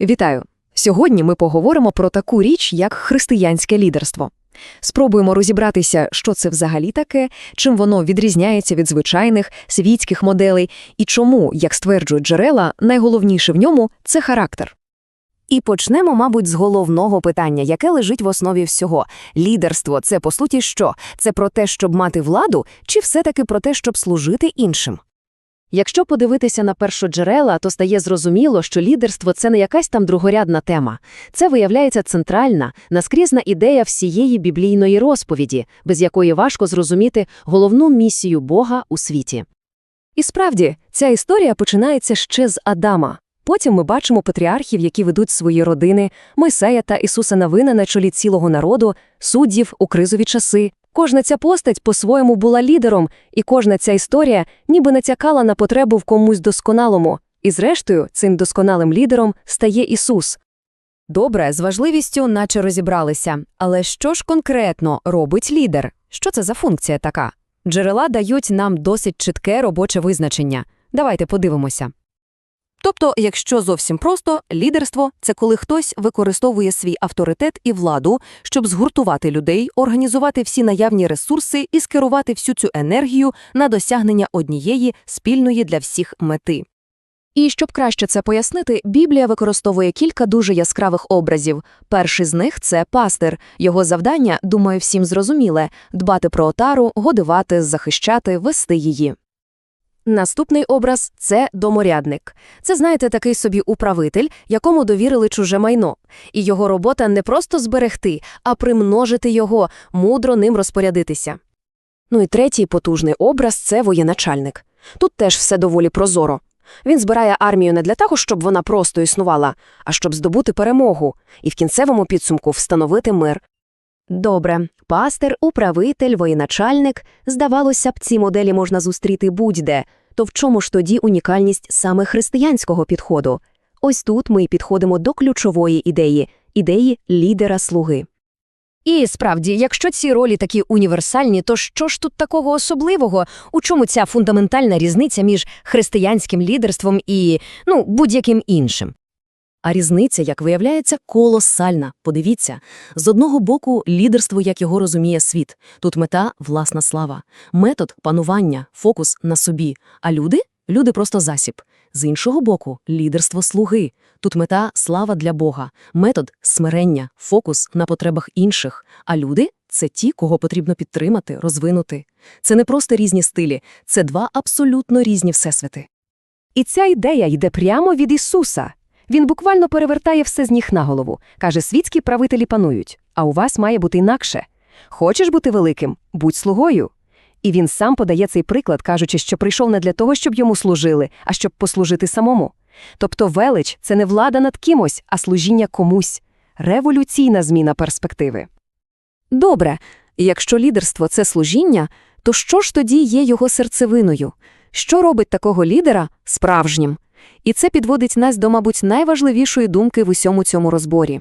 Вітаю! Сьогодні ми поговоримо про таку річ, як християнське лідерство. Спробуємо розібратися, що це взагалі таке, чим воно відрізняється від звичайних світських моделей і чому, як стверджують джерела, найголовніше в ньому – це характер. І почнемо, мабуть, з головного питання, яке лежить в основі всього. Лідерство – це, по суті, що? Це про те, щоб мати владу, чи все-таки про те, щоб служити іншим? Якщо подивитися на першоджерела, то стає зрозуміло, що лідерство – це не якась там другорядна тема. Це, виявляється, центральна, наскрізна ідея всієї біблійної розповіді, без якої важко зрозуміти головну місію Бога у світі. І справді, ця історія починається ще з Адама. Потім ми бачимо патріархів, які ведуть свої родини, Мойсея та Ісуса Навина на чолі цілого народу, суддів у кризові часи. Кожна ця постать по-своєму була лідером, і кожна ця історія ніби натякала на потребу в комусь досконалому. І зрештою, цим досконалим лідером стає Ісус. Добре, з важливістю наче розібралися. Але що ж конкретно робить лідер? Що це за функція така? Джерела дають нам досить чітке робоче визначення. Давайте подивимося. Тобто, якщо зовсім просто, лідерство – це коли хтось використовує свій авторитет і владу, щоб згуртувати людей, організувати всі наявні ресурси і скерувати всю цю енергію на досягнення однієї спільної для всіх мети. І щоб краще це пояснити, Біблія використовує кілька дуже яскравих образів. Перший з них це пастир. Його завдання, думаю, всім зрозуміле – дбати про отару, годувати, захищати, вести її. Наступний образ – це доморядник. Це, знаєте, такий собі управитель, якому довірили чуже майно. І його робота не просто зберегти, а примножити його, мудро ним розпорядитися. Ну і третій потужний образ – це воєначальник. Тут теж все доволі прозоро. Він збирає армію не для того, щоб вона просто існувала, а щоб здобути перемогу і в кінцевому підсумку встановити мир. Добре, пастир, управитель, воєначальник. Здавалося б, ці моделі можна зустріти будь-де. То в чому ж тоді унікальність саме християнського підходу? Ось тут ми підходимо до ключової ідеї – ідеї лідера-слуги. І справді, якщо ці ролі такі універсальні, то що ж тут такого особливого? У чому ця фундаментальна різниця між християнським лідерством і, ну, будь-яким іншим? А різниця, як виявляється, колосальна. Подивіться. З одного боку, лідерство, як його розуміє світ. Тут мета – власна слава. Метод – панування, фокус на собі. А люди? Люди просто засіб. З іншого боку, лідерство слуги. Тут мета – слава для Бога. Метод – смирення, фокус на потребах інших. А люди – це ті, кого потрібно підтримати, розвинути. Це не просто різні стилі, це два абсолютно різні всесвіти. І ця ідея йде прямо від Ісуса. Він буквально перевертає все з ніг на голову. Каже, світські правителі панують, а у вас має бути інакше. Хочеш бути великим? Будь слугою. І він сам подає цей приклад, кажучи, що прийшов не для того, щоб йому служили, а щоб послужити самому. Тобто велич – це не влада над кимось, а служіння комусь. Революційна зміна перспективи. Добре, якщо лідерство – це служіння, то що ж тоді є його серцевиною? Що робить такого лідера справжнім? І це підводить нас до, мабуть, найважливішої думки в усьому цьому розборі.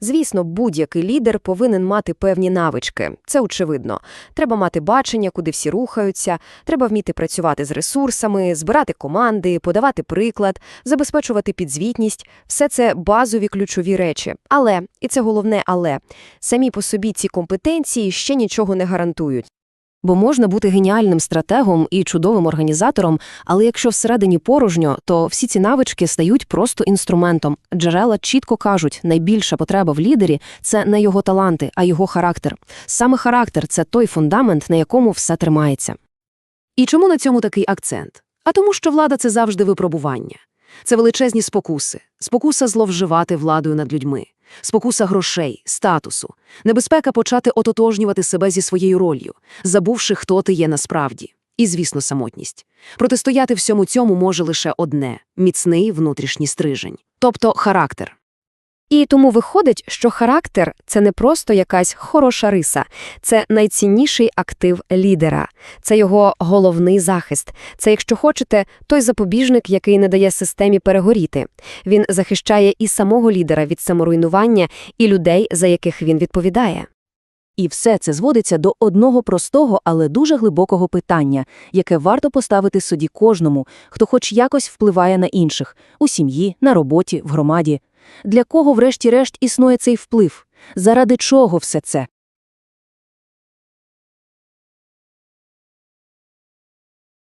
Звісно, будь-який лідер повинен мати певні навички. Це очевидно. Треба мати бачення, куди всі рухаються, треба вміти працювати з ресурсами, збирати команди, подавати приклад, забезпечувати підзвітність. Все це базові ключові речі. Але, і це головне але, самі по собі ці компетенції ще нічого не гарантують. Бо можна бути геніальним стратегом і чудовим організатором, але якщо всередині порожньо, то всі ці навички стають просто інструментом. Джерела чітко кажуть, найбільша потреба в лідері це не його таланти, а його характер. Саме характер це той фундамент, на якому все тримається. І чому на цьому такий акцент? А тому, що влада це завжди випробування. Це величезні спокуси, спокуса зловживати владою над людьми, спокуса грошей, статусу, небезпека почати ототожнювати себе зі своєю ролью, забувши, хто ти є насправді. І, звісно, самотність. Протистояти всьому цьому може лише одне – міцний внутрішній стрижень, тобто характер. І тому виходить, що характер це не просто якась хороша риса, це найцінніший актив лідера, це його головний захист. Це, якщо хочете, той запобіжник, який не дає системі перегоріти. Він захищає і самого лідера від саморуйнування, і людей, за яких він відповідає. І все це зводиться до одного простого, але дуже глибокого питання, яке варто поставити собі кожному, хто хоч якось впливає на інших у сім'ї, на роботі, в громаді. Для кого, врешті-решт, існує цей вплив? Заради чого все це?